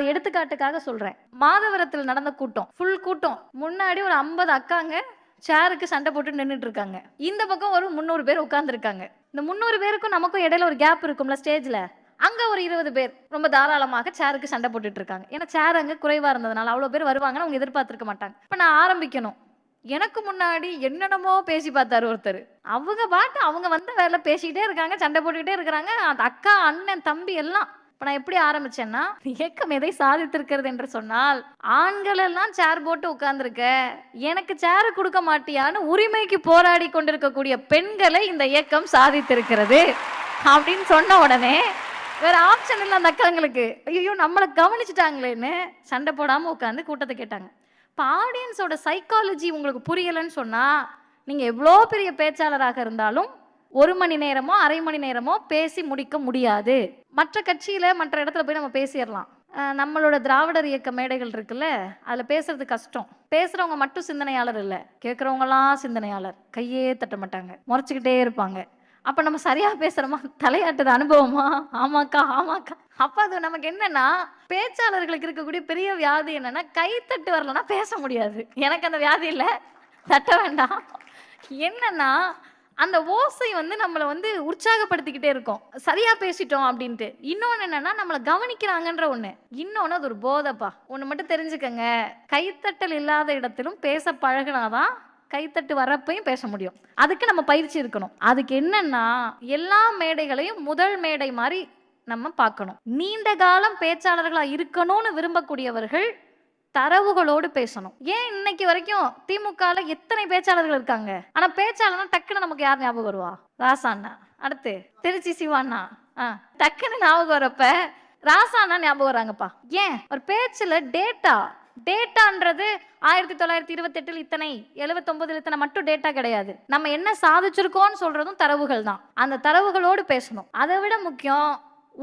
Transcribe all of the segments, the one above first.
எடுத்துக்காட்டுக்காக சொல்றேன். மாதவரத்தில் நடந்த கூட்டம் ஃபுல் கூட்டம். முன்னாடி ஒரு ஐம்பது அக்காங்க சேருக்கு சண்டை போட்டு நின்றுட்டு இருக்காங்க. இந்த பக்கம் ஒரு முந்நூறு பேர் உட்கார்ந்துருக்காங்க. இந்த முந்நூறு பேருக்கும் நமக்கும் இடையில ஒரு கேப் இருக்கும்ல ஸ்டேஜ்ல அங்க ஒரு இருபது பேர் ரொம்ப தாராளமாக சேருக்கு சண்டை போட்டுட்டு இருக்காங்க. ஏன்னா சேர் அங்க குறைவா இருந்ததுனால அவ்வளவு பேர் வருவாங்கன்னு அவங்க எதிர்பார்த்திருக்க மாட்டாங்க. இப்ப நான் ஆரம்பிக்கணும். எனக்கு முன்னாடி என்னென்னமோ பேசி பார்த்தாரு ஒருத்தர். அவங்க பாட்டு அவங்க வந்த வேலை பேசிக்கிட்டே இருக்காங்க சண்டை போட்டுக்கிட்டே இருக்கிறாங்க. அந்த அக்கா அண்ணன் தம்பி எல்லாம் இப்போ நான் எப்படி ஆரம்பிச்சேன்னா இயக்கம் எதை சாதித்திருக்கிறது? என்று சொன்னால் ஆண்கள் எல்லாம் சேர் போட்டு உட்கார்ந்துருக்க எனக்கு சேர் கொடுக்க மாட்டியான்னு உரிமைக்கு போராடி கொண்டிருக்கக்கூடிய பெண்களை இந்த இயக்கம் சாதித்திருக்கிறது. அப்படின்னு சொன்ன உடனே வேற ஆப்ஷன் இல்லை அந்த அக்காங்களுக்கு. ஐயோ நம்மளை கவனிச்சுட்டாங்களேன்னு சண்டை போடாம உட்காந்து கூட்டத்தை கேட்டாங்க. இப்போ ஆடியன்ஸோட சைக்காலஜி உங்களுக்கு புரியலைன்னு சொன்னா நீங்க எவ்வளோ பெரிய பேச்சாளராக இருந்தாலும் ஒரு மணி நேரமோ அரை மணி நேரமோ பேசி முடிக்க முடியாது. மற்ற கட்சியில் மற்ற இடத்துல போய் நம்ம பேசிடலாம். நம்மளோட திராவிடர் இயக்க மேடைகள் இருக்குல்ல அதில் பேசுறது கஷ்டம். பேசுறவங்க மட்டும் சிந்தனையாளர் இல்லை கேட்குறவங்களாம் சிந்தனையாளர். கையே தட்ட மாட்டாங்க முறைச்சிக்கிட்டே இருப்பாங்க. அப்போ நம்ம சரியாக பேசுகிறோமா தலையாட்டுது அனுபவமா? ஆமாக்கா ஆமாக்கா. அப்போ அது நமக்கு என்னன்னா பேச்சாளர்களுக்கு இருக்கக்கூடிய பெரிய வியாதி என்னன்னா கைத்தட்டு வரலன்னா பேச முடியாது. எனக்கு அந்த வியாதி இல்லை. தட்ட வேண்டாம். என்னன்னா அந்த ஓசை வந்து நம்மளை வந்து உற்சாகப்படுத்திக்கிட்டே இருக்கும். சரியா பேசிட்டோம் அப்படின்ட்டு. இன்னொன்று என்னன்னா நம்மளை கவனிக்கிறாங்கன்ற ஒண்ணு. இன்னொன்று அது ஒரு போதப்பா. ஒன்று மட்டும் தெரிஞ்சுக்கங்க. கைத்தட்டல் இல்லாத இடத்திலும் பேச பழகினாதான் கைத்தட்டு வரப்பையும் பேச முடியும். அதுக்கு நம்ம பயிற்சி இருக்கணும். அதுக்கு என்னன்னா எல்லா மேடைகளையும் முதல் மேடை மாதிரி நம்ம பார்க்கணும். நீண்ட காலம் பேச்சாளர்களாக இருக்கணும்னு விரும்பக்கூடியவர்கள் தரவுகளோடு பேசணும். ஏன் இன்னைக்கு வரைக்கும் திமுகல எத்தனை பேச்சாளர்கள் இருக்காங்க? ஆனா பேச்சாளர்னா டக்குன்னு நமக்கு யார் ஞாபகம் வருவா? ராசா அண்ணா. அடுத்து திருச்சி சிவாண்ணா ஆ டக்குன்னு ஞாபகம் வரப்ப ராசா அண்ணா ஞாபகம் வராங்கப்பா ஏன்? ஒரு பேச்சுல டேட்டா டேட்டான்றது ஆயிரத்தி தொள்ளாயிரத்தி இருபத்தெட்டில் இத்தனை எழுபத்தொன்பதுல இத்தனை மட்டும் டேட்டா கிடையாது. நம்ம என்ன சாதிச்சிருக்கோம்னு சொல்றதும் தரவுகள் தான். அந்த தரவுகளோடு பேசணும். அதை விட முக்கியம்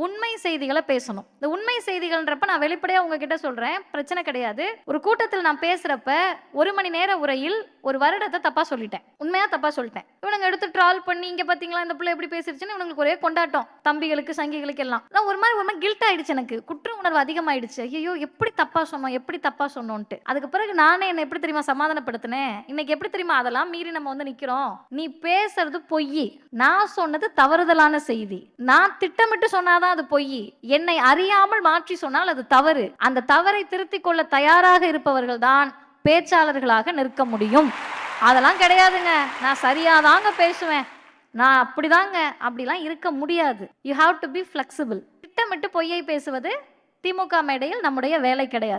உண்மை செய்திகளை பேசணும். இந்த உண்மை செய்திகள்ன்றப்ப நான் வெளிப்படையாக உங்ககிட்ட சொல்கிறேன் பிரச்சனை கிடையாது. ஒரு கூட்டத்தில் நான் பேசுகிறப்ப ஒரு மணி நேர உரையில் ஒரு வருடத்தை தப்பாக சொல்லிட்டேன். உண்மையாக தப்பாக சொல்லிட்டேன். இவனுங்க எடுத்து ட்ரால் பண்ணி இங்கே பார்த்தீங்களா இந்த பிள்ளை எப்படி பேசிருச்சுன்னு இவங்களுக்கு ஒரே கொண்டாட்டம். தம்பிகளுக்கு சங்கிகளுக்கு எல்லாம் நான் ஒரு மாதிரி ஒரு மாதிரி கில்ட் ஆயிடுச்சு எனக்கு. குற்ற உணர்வு அதிகமாயிடுச்சு. ஐயோ எப்படி தப்பாக சொன்னோம் எப்படி தப்பாக சொன்னோன்ட்டு. அதுக்கு பிறகு நானே என்னை எப்படி தெரியுமா சமாதானப்படுத்தினேன்? இன்னைக்கு எப்படி தெரியுமா அதெல்லாம்? மீறி நம்ம வந்து நிற்கிறோம் நீ பேசுறது பொய். நான் சொன்னது தவறுதலான செய்தி. நான் திட்டமிட்டு சொன்னாதான் அது பொய் என்னை அறியாமல் மாற்றி சொன்னால் அது தவறு. அந்த தவறை திருத்திக் கொள்ள தயாராக இருப்பவர்கள் தான் பேச்சாளர்களாக நிற்க முடியும். அதெல்லாம் கிடையாதுங்க. நான் சரியாதாங்க பேசுவேன். நான் அப்படிதாங்க. அப்படிலாம் இருக்க முடியாது. You have to be flexible திட்டமிட்டு பொய்யை பேசுவது திமுக மேடையில் நம்முடைய வேலை கிடையாது.